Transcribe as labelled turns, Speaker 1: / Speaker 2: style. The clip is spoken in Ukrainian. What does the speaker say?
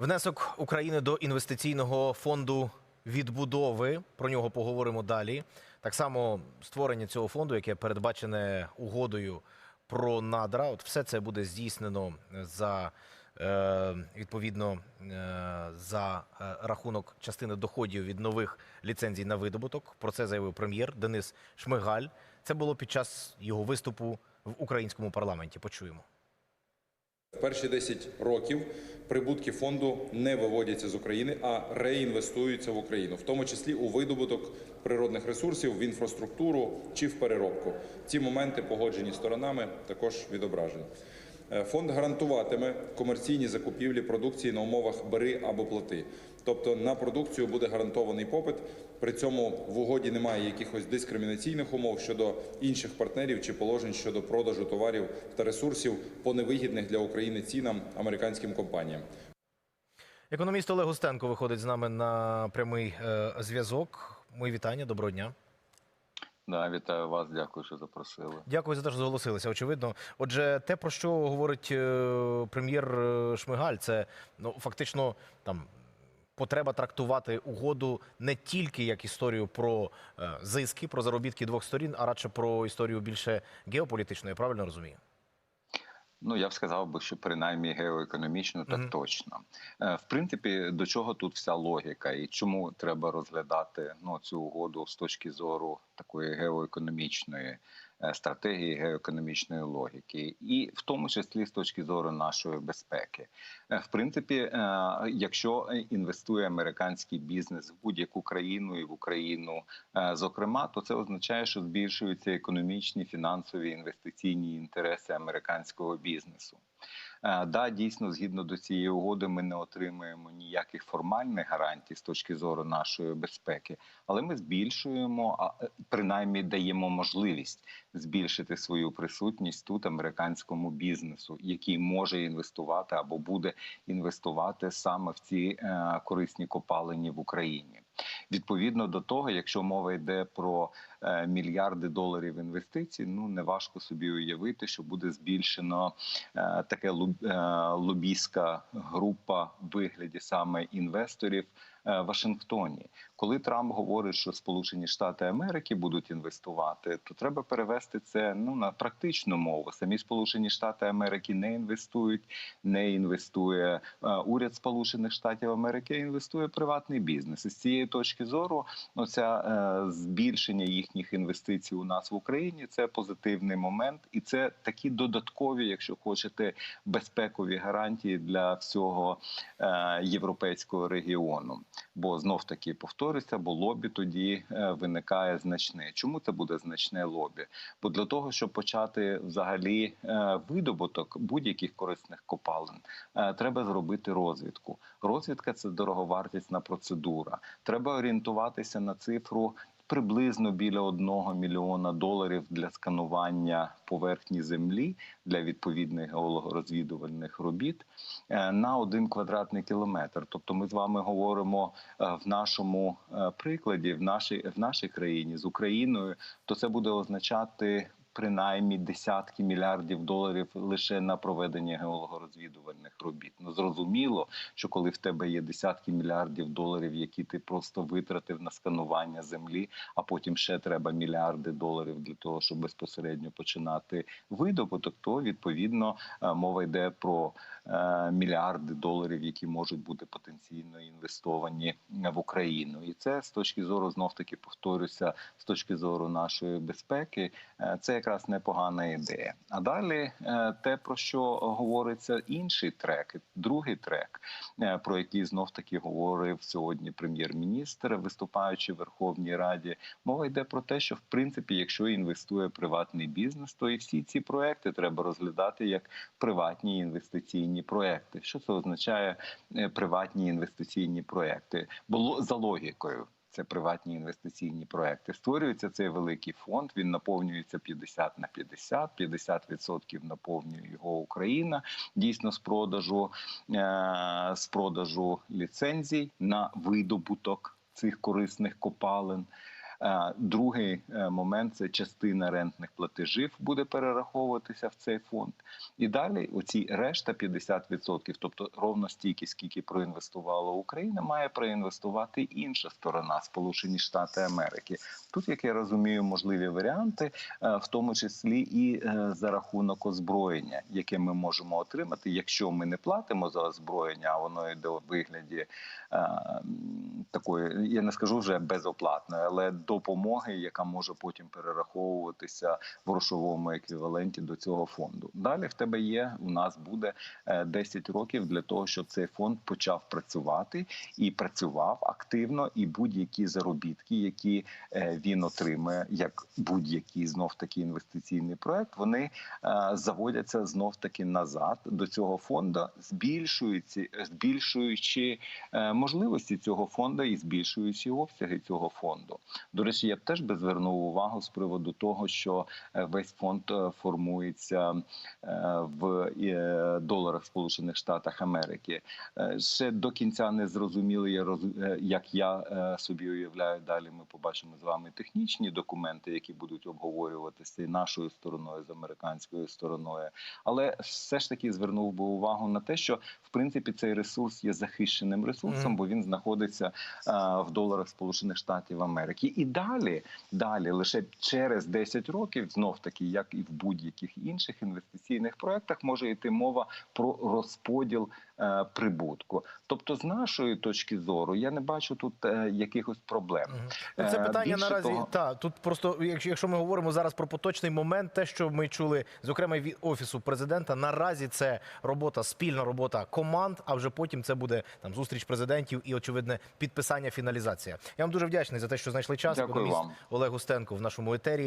Speaker 1: Внесок України до інвестиційного фонду відбудови. Про нього поговоримо далі. Так само створення цього фонду, яке передбачене угодою про надра. От все це буде здійснено за е, відповідно е, за е, рахунок частини доходів від нових ліцензій на видобуток. Про це заявив прем'єр Денис Шмигаль. Це було під час його виступу в українському парламенті. Почуємо.
Speaker 2: В перші 10 років прибутки фонду не виводяться з України, а реінвестуються в Україну, в тому числі у видобуток природних ресурсів, в інфраструктуру чи в переробку. Ці моменти погоджені сторонами також відображені. Е, Фонд гарантуватиме комерційні закупівлі продукції на умовах бери або плати. Тобто на продукцію буде гарантований попит. При цьому в угоді немає якихось дискримінаційних умов щодо інших партнерів чи положень щодо продажу товарів та ресурсів по невигідних для України цінам американським компаніям.
Speaker 1: Економіст Олег Густенко виходить з нами на прямий е, зв'язок. Мої вітання, доброго дня.
Speaker 3: Да, вітаю вас, дякую, що запросили.
Speaker 1: Дякую за те, що зголосилися. Очевидно. Отже, те, про що говорить е, прем'єр е, Шмигаль, це ну фактично там. Потреба трактувати угоду не тільки як історію про е, зиски, про заробітки двох сторін, а радше про історію більше геополітичну. Я правильно розумію?
Speaker 3: Ну я б сказав би, що принаймні геоекономічно так
Speaker 1: Мгм.
Speaker 3: точно. Е, В принципі, до чого тут вся логіка, і чому треба розглядати ну цю угоду з точки зору такої геоекономічної стратегії, геоекономічної логіки, і в тому числі з точки зору нашої безпеки. Е, В принципі, е, якщо інвестує американський бізнес в будь-яку країну і в Україну, е, зокрема, то це означає, що збільшуються економічні, фінансові інвестиційні інтереси американського бізнесу. Е, Да, дійсно, згідно до цієї угоди, ми не отримуємо ніяких формальних гарантій з точки зору нашої безпеки, але ми збільшуємо, а е, принаймні даємо можливість збільшити свою присутність тут американському бізнесу, який може інвестувати або буде інвестувати саме в ці е, корисні копалини в Україні. Відповідно до того, якщо мова йде про е, мільярди доларів інвестицій, ну неважко собі уявити, що буде збільшено е, таке е, лобійська група в вигляді саме інвесторів Вашингтоні. Коли Трамп говорить, що Сполучені Штати Америки будуть інвестувати, то треба перевести це ну на практичну мову. Самі Сполучені Штати Америки не інвестують, не інвестує е, уряд Сполучених Штатів Америки, інвестує приватний бізнес. І з цієї точки зору, оця е, збільшення їхніх інвестицій у нас в Україні це позитивний момент, і це такі додаткові, якщо хочете, безпекові гарантії для всього е, європейського регіону. Бо знов таки повторюся, бо лобі тоді е, виникає значне. Чому це буде значне лобі? Бо для того, щоб почати взагалі е, видобуток будь-яких корисних копалин, е, треба зробити розвідку. Розвідка це дороговартісна процедура. Треба орієнтуватися на цифру. Приблизно біля одного мільйона доларів для сканування поверхні землі для відповідних геологорозвідувальних робіт е, на один квадратний кілометр. Тобто, ми з вами говоримо е, в нашому е, прикладі, в нашій в нашій країні з Україною, то це буде означати. Принаймні десятки мільярдів доларів лише на проведення геологорозвідувальних робіт. Ну зрозуміло, що коли в тебе є десятки мільярдів доларів, які ти просто витратив на сканування землі, а потім ще треба мільярди доларів для того, щоб безпосередньо починати видобуток, то відповідно е, мова йде про мільярди доларів, які можуть бути потенційно інвестовані в Україну, і це з точки зору знов таки повторюся, з точки зору нашої безпеки, е, це якраз непогана ідея. А далі е, те про що говориться інший трек, другий трек, е, про який знов таки говорив сьогодні прем'єр-міністр, виступаючи в Верховній Раді. Мова йде про те, що в принципі, якщо інвестує приватний бізнес, то і всі ці проекти треба розглядати як приватні інвестиційні проекти. Що це означає е, приватні інвестиційні проекти? Було за логікою. Це приватні інвестиційні проекти. Створюється цей великий фонд. Він наповнюється 50 на 50, 50% наповнює його Україна. Дійсно, з продажу е- з продажу ліцензій на видобуток цих корисних копалин. Е, Другий е, момент це частина рентних платежів буде перераховуватися в цей фонд. І далі оці решта 50%, тобто ровно стільки, скільки проінвестувала Україна, має проінвестувати інша сторона, Сполучені Штати Америки. Тут, як я розумію, можливі варіанти, е, в тому числі і за рахунок озброєння, яке ми можемо отримати, якщо ми не платимо за озброєння, а воно йде у вигляді такої, я не скажу вже безоплатної, але допомоги, яка може потім перераховуватися в грошовому еквіваленті до цього фонду. Далі в тебе є, у нас буде е, 10 років для того, щоб цей фонд почав працювати і працював активно, і будь-які заробітки, які е, він отримує, як будь-який знов таки інвестиційний проект, вони е, заводяться знов таки назад до цього фонду, збільшуючи, збільшуючи е, можливості цього фонду і збільшуючи обсяги цього фонду. До речі, я б теж би звернув увагу з приводу того, що е, весь фонд е, формується е, в доларах Сполучених Штатах Америки. Ще до кінця не е, як я собі уявляю. Далі ми побачимо з вами технічні документи, які будуть обговорюватися і нашою стороною з американською стороною. Але все ж таки звернув би увагу на те, що в принципі цей ресурс є захищеним ресурсом, бо він знаходиться в доларах Сполучених Штатів Америки. І далі, далі, лише через 10 років, знов таки, як і в будь-яких інших інвестиційних проектах, може йти мова про розподіл прибутку. Тобто, з нашої точки зору, я не бачу тут е, якихось проблем.
Speaker 1: Ну, Це
Speaker 3: Е,
Speaker 1: питання
Speaker 3: більше
Speaker 1: наразі.
Speaker 3: того-
Speaker 1: Та тут просто, якщо, ми говоримо зараз про поточний момент, те, що ми чули, зокрема від офісу президента, наразі це робота, спільна робота команд. А вже потім це буде там зустріч президентів і очевидне підписання, фіналізація. Я вам дуже вдячний за те, що знайшли час.
Speaker 3: Дякую вам.
Speaker 1: Олег Густенко в нашому етері.